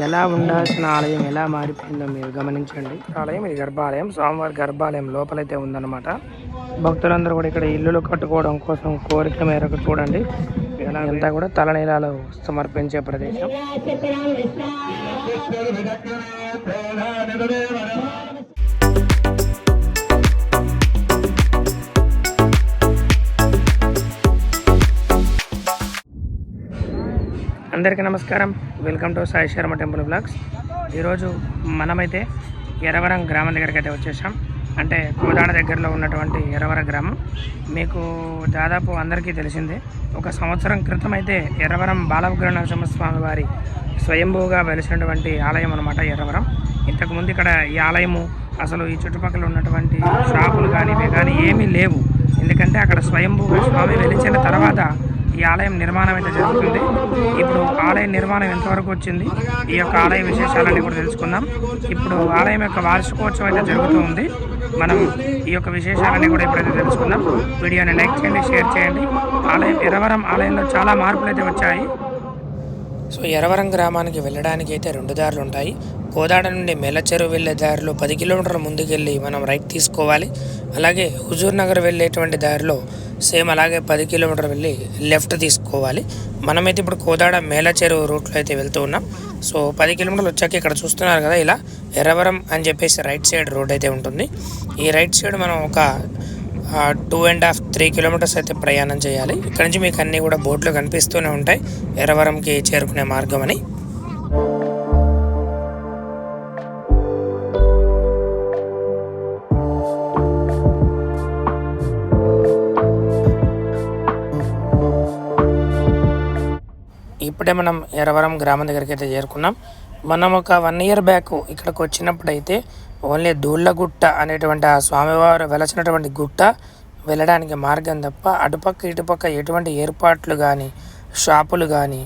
ఎలా ఉండాల్సిన ఆలయం ఎలా మారిపోయిందో మీరు గమనించండి. ఆలయం ఇది గర్భాలయం. స్వామివారి గర్భాలయం లోపలైతే ఉందన్నమాట. భక్తులందరూ కూడా ఇక్కడ ఇల్లులు కట్టుకోవడం కోసం కోరిక మేరకు చూడండి. ఎలా అంతా కూడా తలనీలాలు సమర్పించే ప్రదేశం. అందరికీ నమస్కారం. Welcome to Sai Sharma temple blogs. ఈరోజు మనమైతే ఎరవరం గ్రామం దగ్గరికి అయితే వచ్చేసాం. అంటే కోదాడ దగ్గరలో ఉన్నటువంటి ఎరవర గ్రామం. మీకు దాదాపు అందరికీ తెలిసిందే ఒక సంవత్సరం క్రితం అయితే ఎర్రవరం బాలవిగ్రహ నరసింహస్వామి వారి స్వయంభూగా వెలిసినటువంటి ఆలయం అనమాట ఎర్రవరం. ఇంతకుముందు ఇక్కడ ఈ ఆలయము అసలు ఈ చుట్టుపక్కల ఉన్నటువంటి షాపులు కానీ ఇవి కానీ ఏమీ లేవు. ఎందుకంటే అక్కడ స్వయంభూగా స్వామి వెలిచిన తర్వాత ఈ ఆలయం నిర్మాణం అయితే జరుగుతుంది. ఇప్పుడు ఆలయ నిర్మాణం ఎంతవరకు వచ్చింది? ఈ యొక్క ఆలయ విశేషాలన్నీ కూడా తెలుసుకుందాం. ఇప్పుడు ఆలయం యొక్క వార్షికోత్సవం అయితే జరుగుతూ ఉంది. మనం ఈ యొక్క విశేషాలన్నీ కూడా ఇప్పుడైతే తెలుసుకుందాం. వీడియోని లైక్ చేయండి షేర్ చేయండి. ఆలయం ఎరవరం ఆలయంలో చాలా మార్పులు అయితే వచ్చాయి. సో ఎరవరం గ్రామానికి వెళ్ళడానికి అయితే రెండు దారులు ఉంటాయి. కోదాడ నుండి మెల్లచెరువు వెళ్ళే దారిలో పది కిలోమీటర్ల ముందుకెళ్ళి మనం రైట్ తీసుకోవాలి. అలాగే హుజూర్ నగర్ వెళ్ళేటువంటి దారిలో సేమ్ అలాగే పది కిలోమీటర్ వెళ్ళి లెఫ్ట్ తీసుకోవాలి. మనమైతే ఇప్పుడు కోదాడ మేలచెరువు రూట్లో అయితే వెళ్తూ ఉన్నాం. సో పది కిలోమీటర్లు వచ్చాక ఇక్కడ చూస్తున్నారు కదా ఇలా ఎర్రవరం అని చెప్పేసి రైట్ సైడ్ రోడ్ అయితే ఉంటుంది. ఈ రైట్ సైడ్ మనం ఒక two and half three kilometres అయితే ప్రయాణం చేయాలి. ఇక్కడ నుంచి మీకు అన్నీ కూడా బోట్లు కనిపిస్తూనే ఉంటాయి. ఎర్రవరంకి చేరుకునే మార్గం అని. ఇప్పుడే మనం ఎరవరం గ్రామం దగ్గరికి అయితే చేరుకున్నాం. మనం ఒక వన్ ఇయర్ బ్యాక్ ఇక్కడికి వచ్చినప్పుడైతే ఓన్లీ దూళ్ళగుట్ట అనేటువంటి ఆ స్వామివారు వెలసినటువంటి గుట్ట వెళ్ళడానికి మార్గం తప్ప అటుపక్క ఇటుపక్క ఎటువంటి ఏర్పాట్లు కానీ షాపులు కానీ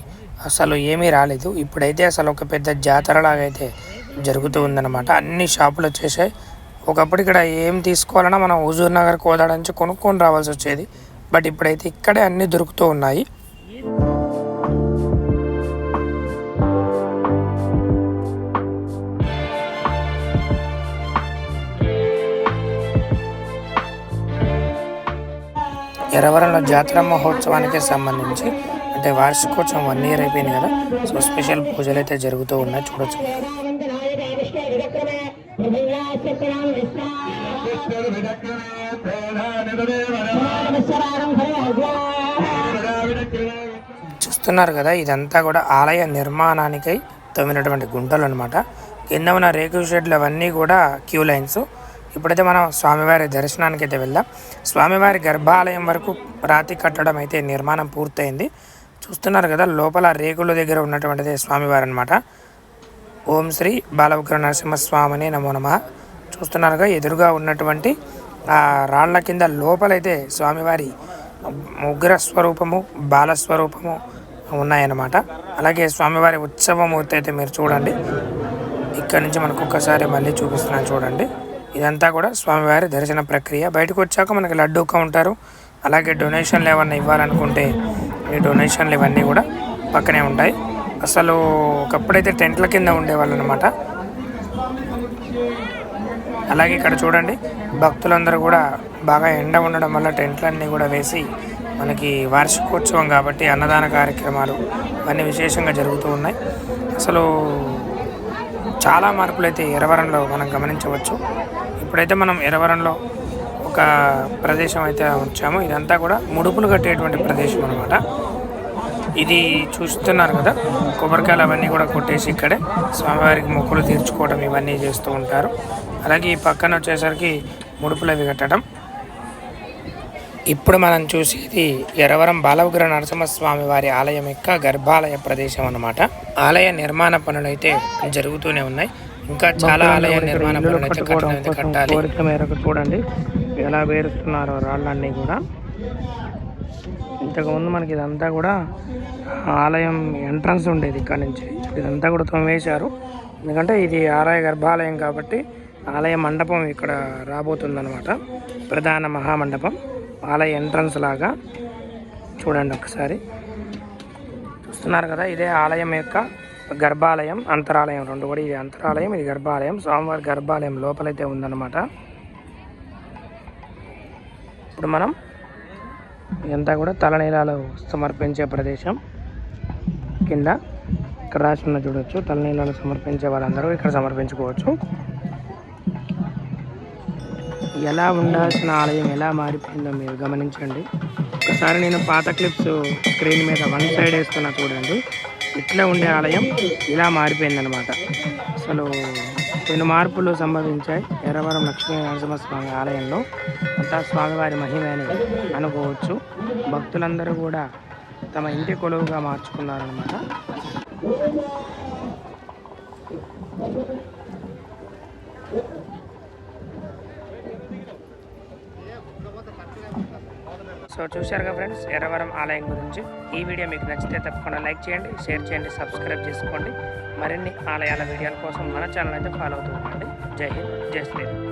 అసలు ఏమీ రాలేదు. ఇప్పుడైతే అసలు ఒక పెద్ద జాతరలాగా అయితే జరుగుతూ ఉందన్నమాట. అన్ని షాపులు వచ్చేసాయి. ఒకప్పుడు ఇక్కడ ఏం తీసుకోవాలన్నా మనం హుజూర్ నగర్ కోదాడ నుంచి కొనుక్కొని రావాల్సి వచ్చేది. బట్ ఇప్పుడైతే ఇక్కడే అన్నీ దొరుకుతూ ఉన్నాయి. ఎర్రవరంలో జాతర మహోత్సవానికి సంబంధించి అంటే వార్షికోత్సవం వన్ ఇయర్ అయిపోయింది కదా. సో స్పెషల్ పూజలు అయితే జరుగుతూ ఉన్నాయి. చూడొచ్చు. చూస్తున్నారు కదా ఇదంతా కూడా ఆలయ నిర్మాణానికై తవ్వినటువంటి గుంటలు అనమాట కింద ఉన్న రేకు షెడ్లు అవన్నీ కూడా క్యూ లైన్స్. ఇప్పుడైతే మనం స్వామివారి దర్శనానికి అయితే వెళ్దాం. స్వామివారి గర్భాలయం వరకు రాతి కట్టడం అయితే నిర్మాణం పూర్తయింది. చూస్తున్నారు కదా లోపల రేకుల దగ్గర ఉన్నటువంటిది స్వామివారు అనమాట ఓం శ్రీ బాలవగ్ర నరసింహస్వామిని నమో నమ. చూస్తున్నారుగా ఎదురుగా ఉన్నటువంటి ఆ రాళ్ళ కింద లోపలైతే స్వామివారి ఉగ్ర స్వరూపము బాలస్వరూపము ఉన్నాయన్నమాట. అలాగే స్వామివారి ఉత్సవమూర్తి అయితే మీరు చూడండి. ఇక్కడ నుంచి మనకు ఒక్కసారి మళ్ళీ చూపిస్తున్నాను చూడండి. ఇదంతా కూడా స్వామివారి దర్శన ప్రక్రియ. బయటకు వచ్చాక మనకి లడ్డూ కౌంటారు అలాగే డొనేషన్లు ఏమన్నా ఇవ్వాలనుకుంటే ఈ డొనేషన్లు ఇవన్నీ కూడా పక్కనే ఉంటాయి. అసలు ఒకప్పుడైతే టెంట్ల కింద ఉండేవాళ్ళు అనమాట అలాగే ఇక్కడ చూడండి భక్తులందరూ కూడా బాగా ఎండ ఉండడం వల్ల టెంట్లన్నీ కూడా వేసి మనకి వార్షికోత్సవం కాబట్టి అన్నదాన కార్యక్రమాలు అన్నీ విశేషంగా జరుగుతూ ఉన్నాయి. అసలు చాలా మార్పులు అయితే ఎరవరంలో మనం గమనించవచ్చు. ఇప్పుడైతే మనం ఎరవరంలో ఒక ప్రదేశం అయితే వచ్చాము ఇదంతా కూడా ముడుపులు కట్టేటువంటి ప్రదేశం అనమాట ఇది చూస్తున్నారు కదా కొబ్బరికాయలు అవన్నీ కూడా కొట్టేసి ఇక్కడే స్వామివారికి మొక్కులు తీర్చుకోవడం ఇవన్నీ చేస్తూ ఉంటారు. అలాగే ఈ పక్కన వచ్చేసరికి ముడుపులు అవి కట్టడం. ఇప్పుడు మనం చూసేది ఎరవరం బాలవిగ్రహ నరసింహస్వామి వారి ఆలయం యొక్క గర్భాలయ ప్రదేశం అన్నమాట. ఆలయ నిర్మాణ పనులు అయితే జరుగుతూనే ఉన్నాయి. ఇంకా చాలా ఆలయ నిర్మాణ పనులు అయితే కట్టడం అయితే కట్టాలి. కోరిక మేరకు చూడండి. ఎలా వేరుస్తున్నారో రాళ్ళన్నీ కూడా. ఇంతకుముందు మనకి ఇదంతా కూడా ఆలయం ఎంట్రన్స్ ఉండేది ఇక్కడ నుంచి. ఇదంతా కూడా తొమ్మేశారు ఎందుకంటే ఇది ఆలయ గర్భాలయం కాబట్టి ఆలయ మండపం ఇక్కడ రాబోతుందన్నమాట. ప్రధాన మహామండపం. ఆలయ ఎంట్రన్స్ లాగా చూడండి ఒకసారి. చూస్తున్నారు కదా ఇదే ఆలయం యొక్క గర్భాలయం అంతరాలయం. రెండు కూడా ఇది అంతరాలయం ఇది గర్భాలయం. స్వామివారి గర్భాలయం లోపలైతే ఉందన్నమాట. ఇప్పుడు మనం ఇదంతా కూడా తలనీలాలు సమర్పించే ప్రదేశం కింద. ఇక్కడ రాసి ఉన్న చూడొచ్చు తలనీలాలు సమర్పించే వాళ్ళందరూ ఇక్కడ సమర్పించుకోవచ్చు. ఎలా ఉండాల్సిన ఆలయం ఎలా మారిపోయిందో మీరు గమనించండి. ఒకసారి నేను పాత క్లిప్స్ స్క్రీన్ మీద వన్ సైడ్ వేస్తున్నా చూడండి. ఇట్లా ఉండే ఆలయం ఇలా మారిపోయిందనమాట అసలు కొన్ని మార్పులు సంభవించాయి. ఎర్రవరం లక్ష్మీ నరసింహస్వామి ఆలయంలో అంతా స్వామివారి మహిమని అనుకోవచ్చు. భక్తులందరూ కూడా తమ ఇంటి కొలువుగా మార్చుకున్నారనమాట సో చూశారుగా ఫ్రెండ్స్? ఎర్రవరం ఆలయం గురించి. ఈ వీడియో మీకు నచ్చితే తప్పకుండా లైక్ చేయండి షేర్ చేయండి సబ్స్క్రైబ్ చేసుకోండి. మరిన్ని ఆలయాల వీడియోల కోసం మన ఛానల్ అయితే ఫాలో అవుతూ ఉండండి. జై హింద్ జై శ్రీరామ్.